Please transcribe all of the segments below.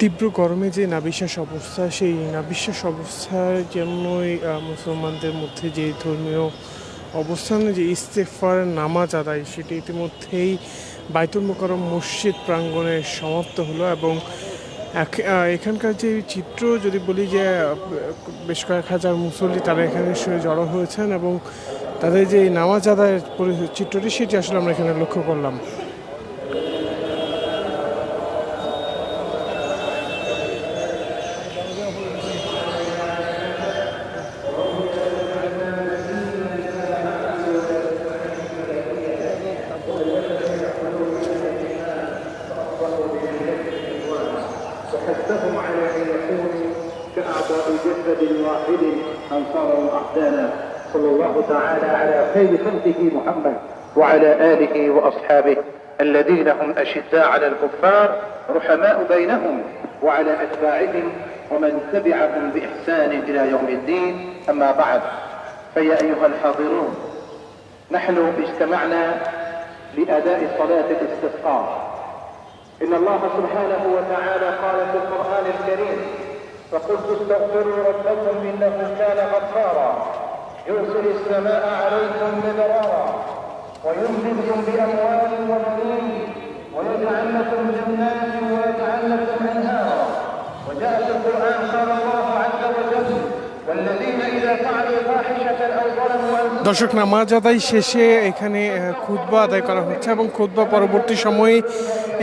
তীব্র গরমে যে নাবিশ্বাস অবস্থা, সেই নাবিশ্বাস অবস্থার জন্যই মুসলমানদের মধ্যে যে ধর্মীয় অবস্থানে, যে ইস্তেফার নামাজ আদায়, সেটি ইতিমধ্যেই বাইতুল মোকারম মসজিদ প্রাঙ্গণে সমাপ্ত হলো এবং এখানকার যে চিত্র, যদি বলি যে বেশ কয়েক হাজার মুসল্লি তারা এখানে জড়ো হয়েছেন এবং তাদের যে নামাজ আদায়ের চিত্রটি, সেটি আসলে আমরা এখানে লক্ষ্য করলাম। وحثهم على أن يكونوا كأعضاء جسد واحد انصارا واحزانا صلى الله تعالى على خير خلقه محمد وعلى آله وأصحابه الذين هم أشداء على الكفار رحماء بينهم وعلى أتباعهم ومن تبعهم بإحسان إلى يوم الدين. أما بعد فيا أيها الحاضرون نحن اجتمعنا لأداء صلاة الاستسقاء. إن الله سبحانه وتعالى قال في القرآن الكريم فقلت استغفروا ربكم إنه كان غفارا يرسل السماء عليكم مدرارا ويمددكم بأموال وبنين ويجعل لكم جنات ويجعل لكم أنهارا وجاء في القرآن قال الله দর্শক, নামাজ আদায় শেষে এখানে খুদ্া আদায় করা হচ্ছে এবং খুদ্া পরবর্তী সময়ে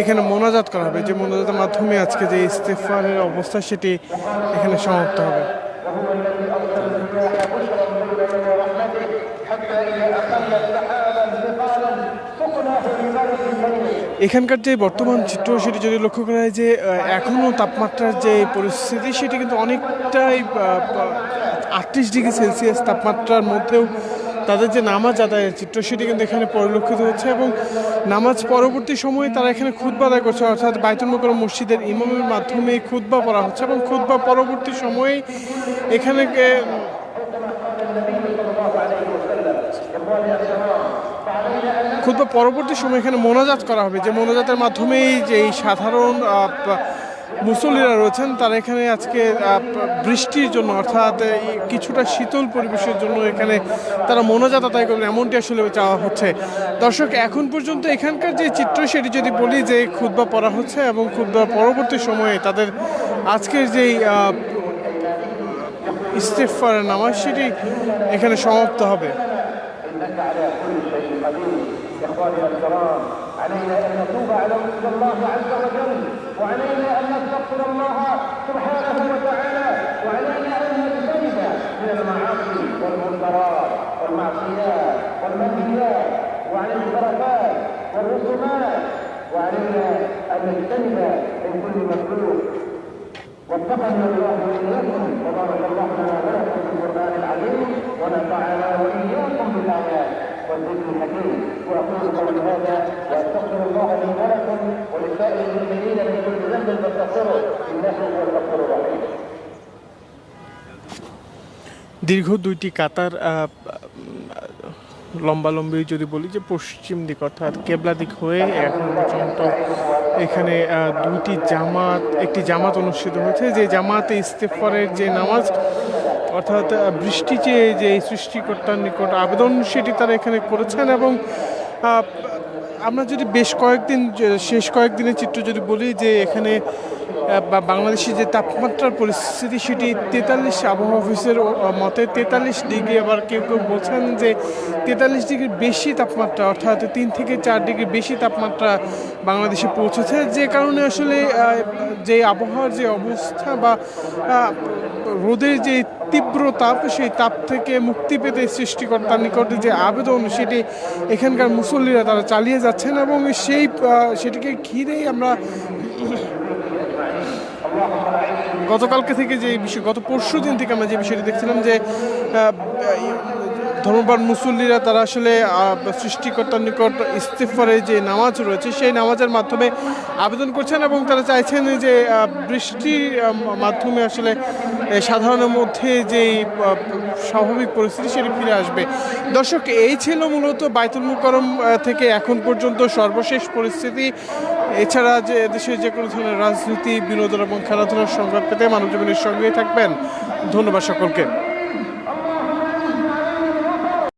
এখানে মোনাজাত করা হবে। যে মোনাজাতের মাধ্যমে আজকে যে ইস্তেফানের অবস্থা, সেটি এখানে সমাপ্ত হবে। এখানকার যে বর্তমান চিত্র, সেটি যদি লক্ষ্য করা হয় যে এখনও তাপমাত্রার যে পরিস্থিতি, সেটি কিন্তু অনেকটাই আটত্রিশ ডিগ্রি সেলসিয়াস তাপমাত্রার মধ্যেও তাদের যে নামাজ আদায়ের চিত্র সেটি কিন্তু এখানে পরিলক্ষিত হচ্ছে এবং নামাজ পরবর্তী সময়ে তারা এখানে খুতবা আদায় করছে, অর্থাৎ বাইতুল মোকরম মসজিদের ইমামের মাধ্যমে খুতবা পড়া হচ্ছে এবং খুতবা পরবর্তী সময়ে এখানে খুতবা পরবর্তী সময় এখানে মোনাজাত করা হবে। যে মোনাজাতের মাধ্যমেই যে সাধারণ মুসল্লিরা রয়েছেন তারা এখানে আজকে আহ, প- বৃষ্টির জন্য অর্থাৎ এই কিছুটা শীতল পরিবেশের জন্য এখানে তারা মোনাজাত আদায় করবেন এমনটি আসলে চাওয়া হচ্ছে দর্শক এখন পর্যন্ত এখানকার যে চিত্র সেটি যদি বলি যে খুতবা পড়া হচ্ছে এবং খুতবা পরবর্তী সময়ে তাদের আজকের যেই আহ, ইস্তেফার নামাজ সেটি এখানে সমাপ্ত হবে إنك على كل شيء قدير إخواننا الكرام علينا أن نتوب على إلى الله عز وجل وعلينا أن نستغفر الله سبحانه وتعالى وعلينا أن نجتنب من المعاصي والمنكرات والمعصيات والمنهيات وعن الخرافات والرسومات. وعلينا أن نجتنب من كل مكروه واتقنا الله وإياكم وبارك الله لنا ولكم في القرآن العظيم ونفعنا وإياكم بالآيات والذكر الحكيم. وأقول قولي هذا দীর্ঘ দুইটি কাতার লম্বালম্বি যদি বলি, যে পশ্চিম দিক অর্থাৎ কেবলা দিক হয়ে এখন পর্যন্ত এখানে দুইটি জামাত, একটি জামাত অনুষ্ঠিত হয়েছে। যে জামাতে ইস্তেফারের যে নামাজ, অর্থাৎ বৃষ্টি চেয়ে যে সৃষ্টিকর্তার নিকট আবেদন, সেটি তারা এখানে করেছেন এবং আমরা যদি বেশ কয়েকদিন, শেষ কয়েকদিনের চিত্র যদি বলি যে এখানে বা বাংলাদেশে যে তাপমাত্রার পরিস্থিতি সেটি তেতাল্লিশ আবহাওয়া অফিসের মতে তেতাল্লিশ ডিগ্রি, আবার কেউ কেউ বলছেন যে তেতাল্লিশ ডিগ্রি বেশি তাপমাত্রা, অর্থাৎ তিন থেকে চার ডিগ্রি বেশি তাপমাত্রা বাংলাদেশে পৌঁছেছে। যে কারণে আসলে যে আবহাওয়ার যে অবস্থা বা রোদের যে তীব্র তাপ সেই তাপ থেকে মুক্তি পেতে সৃষ্টিকর্তার নিকটে যে আবেদন, সেটি এখানকার মুসল্লিরা তারা চালিয়ে যাচ্ছেন এবং সেই সেটিকে ঘিরেই আমরা গতকালকে থেকে যে বিষয়, গত পরশু দিন থেকে আমরা যে বিষয়টি দেখছিলাম যে ধর্মবান মুসল্লিরা তারা আসলে সৃষ্টিকর্তার নিকট ইস্তেফারে যে নামাজ রয়েছে, সেই নামাজের মাধ্যমে আবেদন করছেন এবং তারা চাইছেন যে বৃষ্টির মাধ্যমে আসলে সাধারণের মধ্যে যে স্বাভাবিক পরিস্থিতি সেটি ফিরে আসবে। দর্শক, এই ছিল মূলত বাইতুল মুকরম থেকে এখন পর্যন্ত সর্বশেষ পরিস্থিতি। এছাড়া যে, দেশের যে কোনো ধরনের রাজনীতি, বিনোদন এবং খেলাধুলার সংবাদ পেতে মানব জীবনের সঙ্গেই থাকবেন। ধন্যবাদ সকলকে।